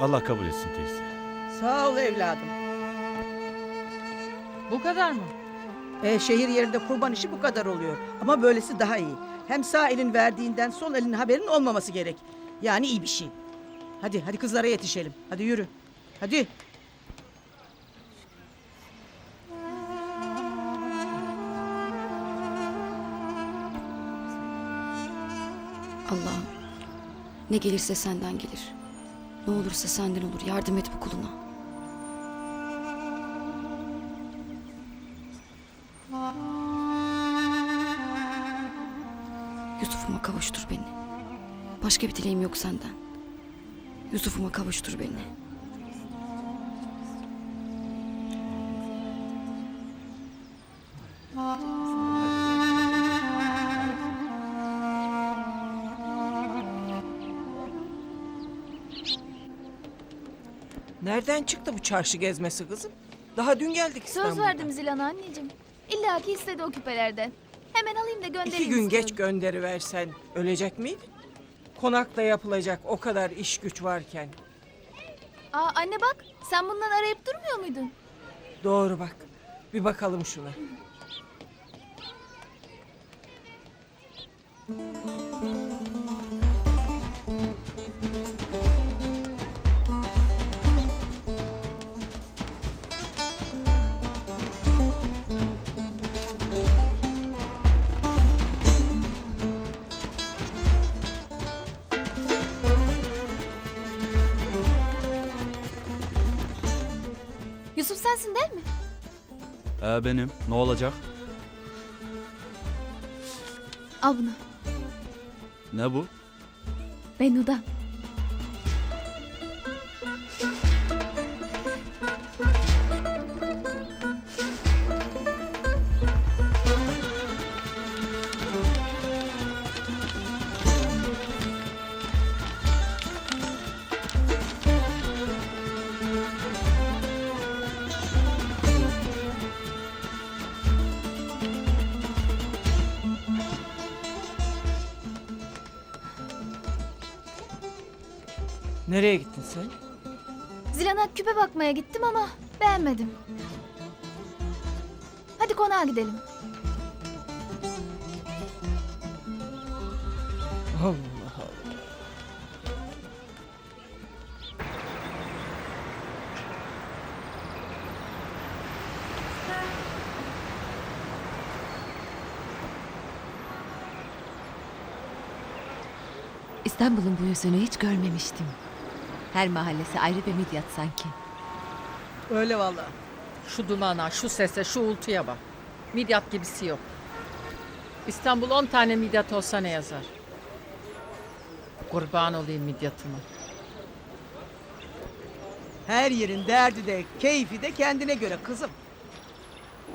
Allah kabul etsin teyze. Sağ ol evladım. Bu kadar mı? E, şehir yerinde kurban işi bu kadar oluyor. Ama böylesi daha iyi. Hem sağ elin verdiğinden sol elin haberin olmaması gerek. Yani iyi bir şey. Hadi hadi kızlara yetişelim. Hadi yürü. Hadi. Allah'ım ne gelirse senden gelir. Ne olursa senden olur. Yardım et bu kuluna. Yusuf'uma kavuştur beni. Başka bir dileğim yok senden. Yusuf'uma kavuştur beni. Nereden çıktı bu çarşı gezmesi kızım? Daha dün geldik Söz İstanbul'dan. verdim Zilan anneciğim. İlla ki istedi o küpelerden. Hemen alayım da göndereyim. İki gün geç istiyorum. gönderi versen ölecek miydin? Konakta yapılacak o kadar iş güç varken. Aa anne bak sen bundan arayıp durmuyor muydun? Doğru bak. Bir bakalım şuna. Yusuf sensin değil mi? Ee, benim. Ne olacak? Al bunu. Ne bu? Benu'dan. Nereye gittin sen? Zilan'a küpe bakmaya gittim ama beğenmedim. Hadi konağa gidelim. Allah Allah. İstanbul'un bu yüzünü hiç görmemiştim. Her mahallesi ayrı bir midyat sanki. Öyle vallahi. Şu dumana, şu sese, şu uğultuya bak. Midyat gibisi yok. İstanbul 10 tane midyat olsa ne yazar? Kurban olayım midyatıma. Her yerin derdi de keyfi de kendine göre kızım.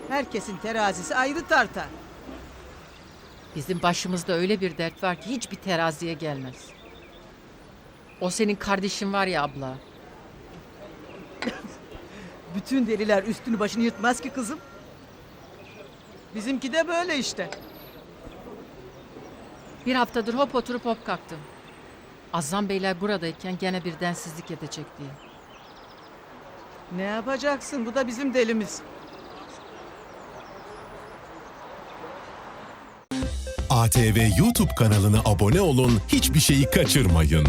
Herkesin terazisi ayrı tartar. Bizim başımızda öyle bir dert var ki hiçbir teraziye gelmez. O senin kardeşin var ya abla. Bütün deliler üstünü başını yırtmaz ki kızım. Bizimki de böyle işte. Bir haftadır hop oturup hop kalktım. Azam beyler buradayken gene bir densizlik edecek diye. Ne yapacaksın? Bu da bizim delimiz. ATV YouTube kanalına abone olun, hiçbir şeyi kaçırmayın.